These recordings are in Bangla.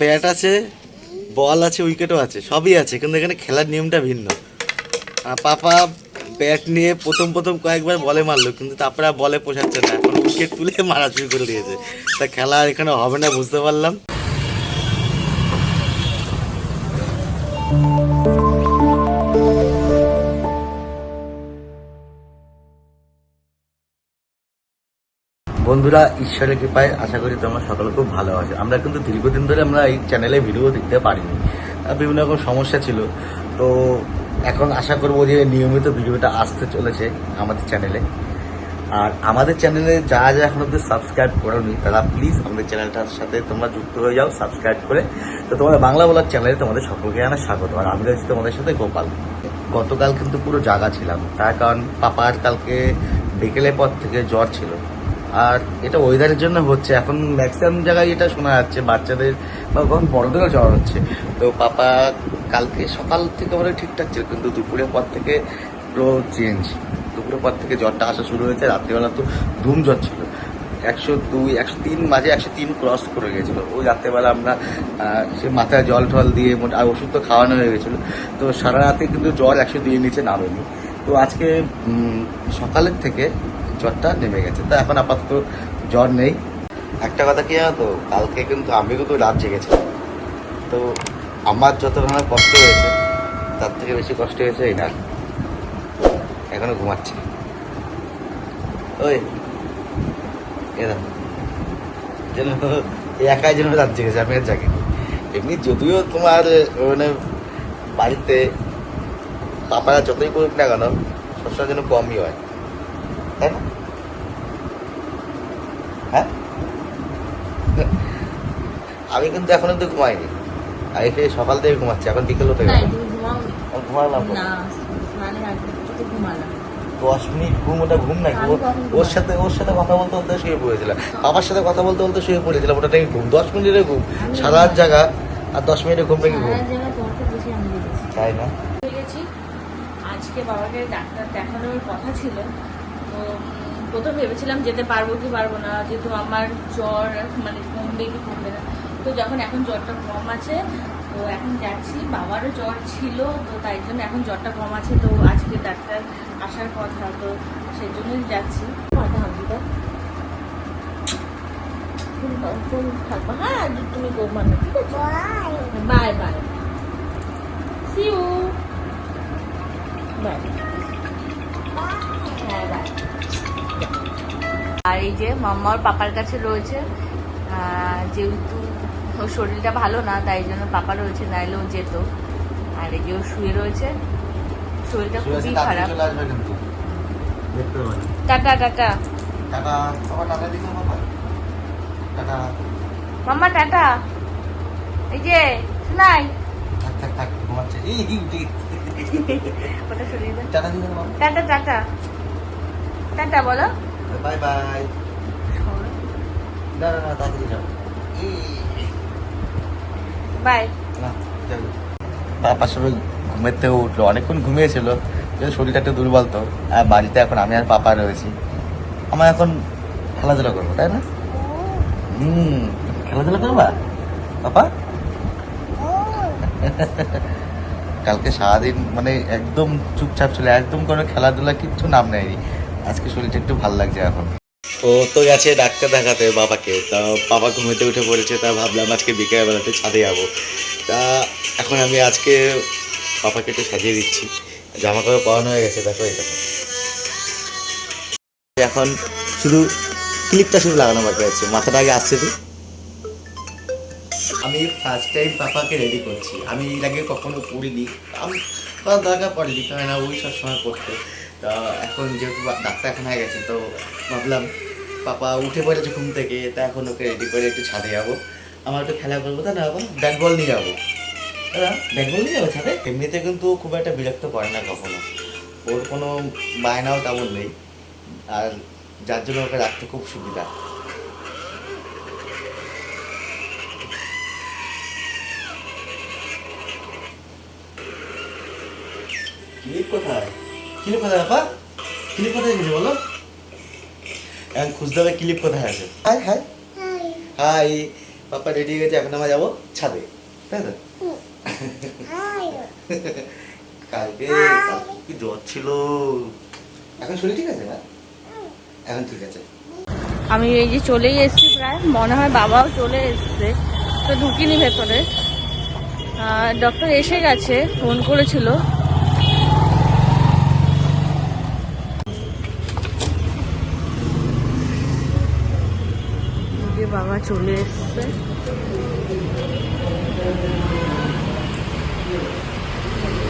ব্যাট আছে, বল আছে উইকেটও আছে, সবই আছে, কিন্তু এখানে খেলার নিয়মটা ভিন্ন। পাপা ব্যাট নিয়ে প্রথম প্রথম কয়েকবার বলে মারলো, কিন্তু তারপরে আর বলে পোষাচ্ছে না। এখন উইকেট তুলে মারা শুরু করে দিয়েছে। তা খেলা এখানে হবে না, বুঝতে পারলাম। বন্ধুরা, ঈশ্বরের কৃপায় আশা করি তোমরা সকলে খুব ভালো আছো। আমরা কিন্তু দীর্ঘদিন ধরে আমরা এই চ্যানেলে ভিডিও দেখতে পারিনি। বিভিন্ন রকম সমস্যা ছিল। তো এখন আশা করব যে নিয়মিত ভিডিওটা আসতে চলেছে আমাদের চ্যানেলে আর আমাদের চ্যানেলে যারা যারা এখন অব্দি সাবস্ক্রাইব করোনি, তারা প্লিজ আমাদের চ্যানেলটার সাথে তোমরা যুক্ত হয়ে যাও সাবস্ক্রাইব করে। তো তোমাদের বাংলা বলার চ্যানেলে তোমাদের সকলকে জানা স্বাগত। আর আমি রয়েছি তোমাদের সাথে গোপাল। গতকাল কিন্তু পুরো জাগা ছিলাম। তার কারণ পাপার কালকে বিকেলের পর থেকে জ্বর ছিল। আর এটা ওয়েদারের জন্য হচ্ছে। এখন ম্যাক্সিমাম জায়গায় এটা শোনা যাচ্ছে, বাচ্চাদের বা কখন বড়দেরও জ্বর হচ্ছে। তো পাপা কালকে সকাল থেকে মানে ঠিকঠাক ছিল, কিন্তু দুপুরের পর থেকে পুরো চেঞ্জ দুপুরের পর থেকে জ্বরটা আসা শুরু হয়েছে, রাত্রিবেলা তো ধুম জ্বর ছিল। একশো দুই, একশো তিন মাঝে একশো তিন ক্রস করে গেছিল। ওই রাত্রেবেলা আমরা সে মাথায় জল টল দিয়ে মোট- আর ওষুধ তো খাওয়ানো হয়ে গেছিল। তো সারা রাতে কিন্তু জ্বর একশো দুইয়ের নিচে নামেনি। তো আজকে সকালের থেকে জ্বরটা নেমে গেছে। তো এখন আপাতত জ্বর নেই। একটা কথা কি জানো তো? কালকে কিন্তু আমি কিন্তু রাত জেগেছিলাম তো আমার যত ধরনের কষ্ট হয়েছে, তার থেকে বেশি কষ্ট হয়েছে এই না এখনও ঘুমাচ্ছে। ওই যেন একাই যেন রাত জেগেছে, আমি আর জাগি এমনি যদিও তোমার মানে বাড়িতে পাপারা যতই করুক না কেন, সবসময় যেন কমই হয়। তাই না? আমি কিন্তু এখন অব্দি ঘুমাইনি। আগে সকাল থেকে ঘুমাচ্ছি এখন বিকেল হতে গেল। তুমি ঘুমাওনি? আমি ঘুমালাম না। না স্নানের আগে তো ঘুমালাম। দশ মিনিট ঘুম ওটা ঘুম নাকি? ওর সাথে ওর সাথে কথা বলতে বলতে শুয়ে পড়েছিলাম। বাবার সাথে কথা বলতে বলতে শুয়ে পড়েছিলাম ওটা নাকি ঘুম? দশ মিনিটের ঘুম। সারা জায়গা আর দশ মিনিটের ঘুম নাকি ঘুম? তাই না? হয়ে আজকে বাবাকে ডাক্তার দেখানোর কথা ছিল। তো প্রথম ভেবেছিলাম যেতে পারব কি পারব না যেহেতু আমার জ্বর মানে কমবে কি কমবে না। তো যখন এখন জ্বরটা কম আছে, তো এখন যাচ্ছি। বাবারও জ্বর ছিল, তো তাই জন্য এখন জ্বরটা কম আছে। তো আজকে ডাক্তার আসার কথা, তো সেই জন্যই যাচ্ছি। থাকব হ্যাঁ বাই হ্যাঁ আর এই যে মাম্মা ওর পাপার কাছে রয়েছে যেহেতু ওর শরীরটা ভালো না তাই জন্য পাপা রয়েছে নাইলে ও যেত। আর এই যে ও শুয়ে রয়েছে শরীরটা খুবই খারাপ। Tata tata. টাটা সবার টাটা দিকে বাবা। টাটা। Mamma tata. এই যে সরিয়ে টাটা টাটা টাটা। টাটা বলো। Bye bye. না না না তাড়াতাড়ি যাও। বাই সঙ্গে ঘুমের উঠল, অনেকক্ষণ ঘুমিয়েছিল কিন্তু শরীরটা একটু দুর্বল তো। আর বাড়িতে এখন আমি আর পাপা রয়েছি। আমার এখন খেলাধুলা করব, তাই না? হুম, খেলাধুলা করবা? পাপা? কালকে সারাদিন মানে একদম চুপচাপ ছিল একদম কোনো খেলাধুলা কিচ্ছু নাম নেয়নি। আজকে শরীরটা একটু ভালো লাগছে এখন। ও তো গেছে ডাক্তার দেখাতে বাবাকে। তা বাবা ঘুমিতে উঠে পড়েছে, তা ভাবলাম আজকে বিকেলবেলাতে ছাদে যাব। তা এখন আমি আজকে পাপাকে একটু সাজিয়ে দিচ্ছি। জামা কাপড় পরানো হয়ে গেছে, দেখো দেখো। এখন শুধু ক্লিপটা শুধু লাগানো বাকি আছে, মাথাটা আগে আসছে তো। আমি ফার্স্ট টাইম পাপাকে রেডি করছি। আমি এর আগে কখনো পড়িনি। আমি কোনো দরকার পড়েনি কারণ ওই সব সময় পড়তো। তা এখন যেহেতু ডাক্তারখানায় গেছে, তো ভাবলাম পাপা উঠে পড়েছে ঘুম থেকে, তা এখন ওকে রেডি করে একটু ছাদে যাব। আমার একটু খেলা করব, তা না বাবা ব্যাট বল নিয়ে যাব। দাদা ব্যাট বল নিয়ে যাব ছাদে? এমনিতে কিন্তু খুব একটা বিরক্ত করে না কখনো। ওর কোনো বায়নাও তেমন নেই। আর যার জন্য ওকে রাখতে খুব সুবিধা। কোথায়? ক্লিপ কোথায় বাবা? ক্লিপ কোথায় বলো? এখন খুঁজতে হবে ক্লিপ কোথায় আছে? Hi hi. Hi. Papa ready হয়ে গেছে এখন আমরা যাব ছাদে তাই তো? কালকে কালকে কি জ্বর ছিল। এখন শরীর ঠিক আছে না? এখন ঠিক আছে। আমি এই যে চলেই এসেছি প্রায় মনে হয় বাবাও চলে এসছে তো ঢুকিনি ভেতরে। ডক্টর এসে গেছে ফোন করেছিল এই যে বাবা চলে এসছে।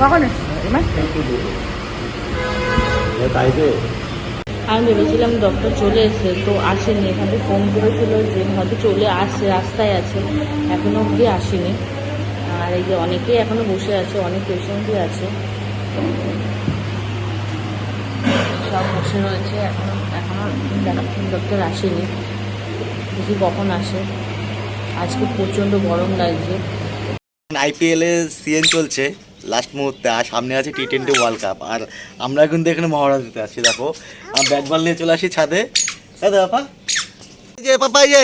কখন এসছে? আমি ভেবেছিলাম ডক্টর চলে এসে তো আসেনি। এখান ফোন করেছিল যে হয়তো চলে আসছে রাস্তায় আছে। এখনও অবধি আসেনি। আর এই যে অনেকেই এখনও বসে আছে, অনেক পেশেন্টই আছে। সব বসে রয়েছে, এখনও এখনও ডক্টর আসেনি। দেখি কখন আসে? আজকে প্রচণ্ড গরম লাগছে। আইপিএল সিজন চলছে। লাস্ট মুহূর্তে, আর সামনে আছে টি টোয়েন্টি ওয়ার্ল্ড কাপ আর আমরা কিন্তু এখানে মহড়া দিতে আসছি দেখো। আর ব্যাট বল নিয়ে চলে আসি ছাদে। দাদা পাপা যে পাপা যে।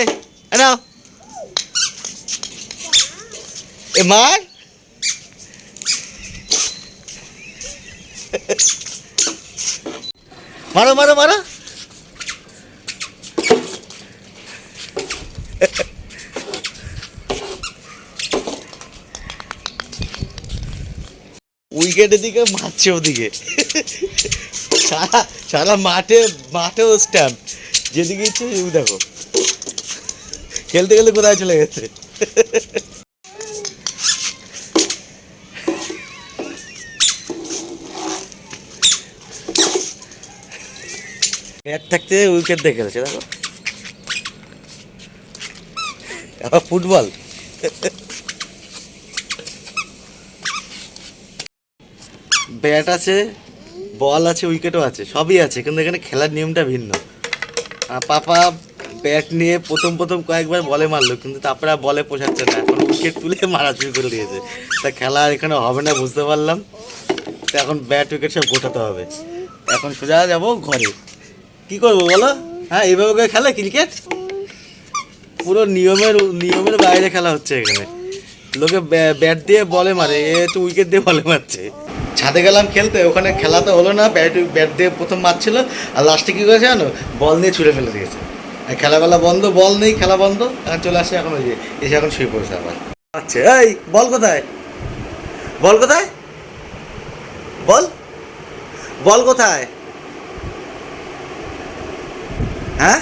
এ মার। মারো মারো মারো। উইকেটের দিকে মারছে ওদিকে। সারা সারা মাঠে মাঠেও স্ট্যাম্প যেদিকে ইচ্ছে দেখো। খেলতে খেলতে কোথায় চলে গেছে? থাকতে উইকেট দেখে গেছে, দেখো। ফুটবল ব্যাট আছে বল আছে উইকেটও আছে, সবই আছে, কিন্তু এখানে খেলার নিয়মটা ভিন্ন। পাপা ব্যাট নিয়ে প্রথম প্রথম কয়েকবার বলে মারলো, কিন্তু তারপরে বলে পোষাচ্ছে না, এখন উইকেট তুলে মারা শুরু করে দিয়েছে। তা খেলা আর এখানে হবে না, বুঝতে পারলাম। তো এখন ব্যাট উইকেট সব গোটাতে হবে। এখন সোজা যাব ঘরে। কি করব বলো? হ্যাঁ এইভাবে করে খেলে ক্রিকেট পুরো নিয়মের নিয়মের বাইরে খেলা হচ্ছে এখানে। লোকে ব্যাট দিয়ে বলে মারে, এ তো উইকেট দিয়ে বলে মারছে। ছাদে গেলাম খেলতে, ওখানে খেলা তো হলো না ব্যাট ব্যাট দিয়ে প্রথম মারছিল আর লাস্টে কী করেছে জানো? বল নিয়ে ছুঁড়ে ফেলে দিয়েছে। খেলাবেলা বন্ধ, বল নেই, খেলা বন্ধ, এখন চলে আসে এখন ওই যে, এসে এখন শুয়ে পড়েছে আবার। আচ্ছা এই, বল কোথায়? বল কোথায়? বল? বল কোথায়? হ্যাঁ?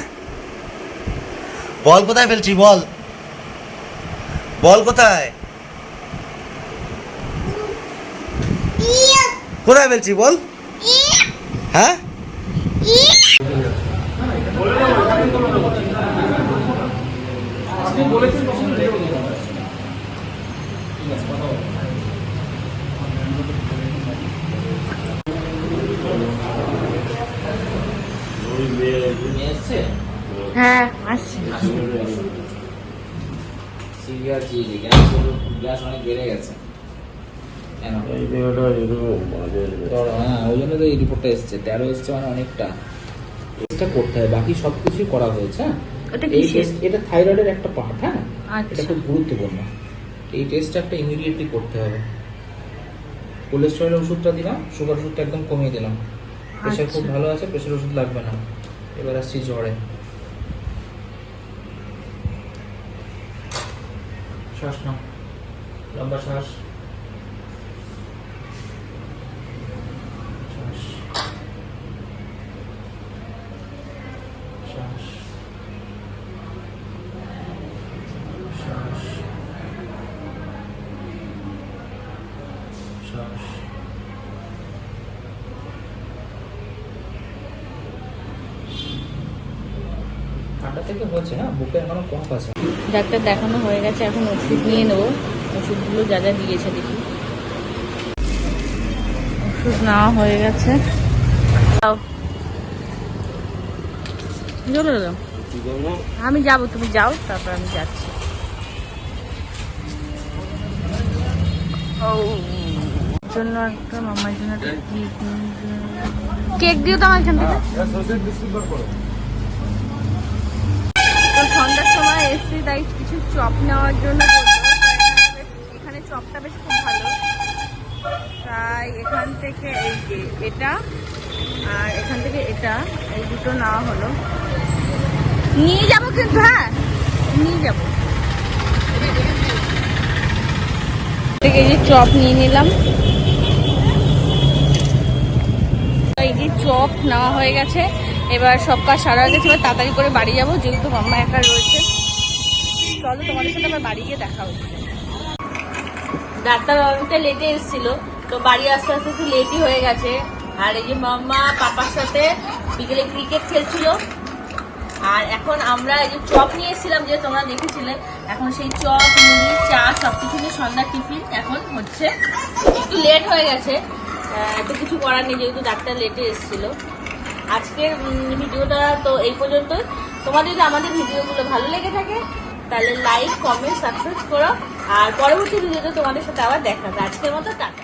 বল কোথায় ফেলছি, বল। বল কোথায়? কোথায় ফেলছি বল? হ্যাঁ? হ্যাঁ আসছি। সিরিয়াস গ্যাস অনেক বেড়ে গেছে। কেন? হ্যাঁ ওই জন্য তো এই রিপোর্টটা এসছে। তেরো এসছে মানে অনেকটা। টেস্টটা করতে হয় বাকি সব কিছুই করা হয়েছে হ্যাঁ? ওটা এই টেস্ট এটা থাইরয়েডের একটা পার্ট হ্যাঁ? এটা আচ্ছা খুব গুরুত্বপূর্ণ। এই টেস্টটা একটা ইমিডিয়েটলি করতে হবে। কোলেস্টেরলের ওষুধটা দিলাম সুগার ওষুধটা একদম কমিয়ে দিলাম। প্রেশার খুব আচ্ছা। ভালো আছে প্রেশার ওষুধ লাগবে না। এবার আসছি জ্বরে। শ্বাস নাও। লম্বা শ্বাস শ্বাস শ্বাস শ্বাস শ্বাস থেকে হচ্ছে হ্যাঁ বুকে এখনও কফ আছে। ডাক্তার দেখানো হয়ে গেছে এখন ওষুধ নিয়ে নেব। ওষুধগুলো যা যা দিয়েছে দেখি। ওষুধ নেওয়া হয়ে গেছে। আমি যাব তুমি যাও তারপর আমি যাচ্ছি। ও। জন্য একটা মামার জন্য কেক কেক দিও তো আমার এখান থেকে। সন্ধ্যার সময় এসছি তাই কিছু চপ নেওয়ার জন্য এখানে চপটা বেশ খুব ভালো। তাই এখান থেকে এই যে এটা, আর এখান থেকে এটা, এই দুটো নেওয়া হলো। নিয়ে যাব কিন্তু হ্যাঁ? নিয়ে যাব। থেকে এই যে চপ নিয়ে নিলাম। এই যে চপ নেওয়া হয়ে গেছে। এবার সব কাজ সারা গেছে এবার তাড়াতাড়ি করে বাড়ি যাব যেহেতু মাম্মা একা রয়েছে। চলো তোমাদের সাথে আবার বাড়ি গিয়ে দেখা হচ্ছে। ডাক্তার বাবুটা লেটে এসেছিল তো বাড়ি আসতে আসতে একটু লেটই হয়ে গেছে। আর এই যে মাম্মা পাপার সাথে বিকেলে ক্রিকেট খেলছিল। আর এখন আমরা এই যে চপ নিয়ে এসেছিলাম যে তোমরা দেখেছিলে এখন সেই চপ মুড়ি চা সব কিছু নিয়ে সন্ধ্যা টিফিন এখন হচ্ছে। একটু লেট হয়ে গেছে আহ, তো কিছু করার নেই যেহেতু ডাক্তার লেটে এসেছিল। আজকের ভিডিওটা তো এই পর্যন্তই। তোমাদের যদি আমাদের ভিডিওগুলো ভালো লেগে থাকে, তাহলে লাইক কমেন্ট সাবস্ক্রাইব করো। আর পরবর্তী ভিডিওতে তোমাদের সাথে আবার দেখা হবে। আজকের মতো টাটা।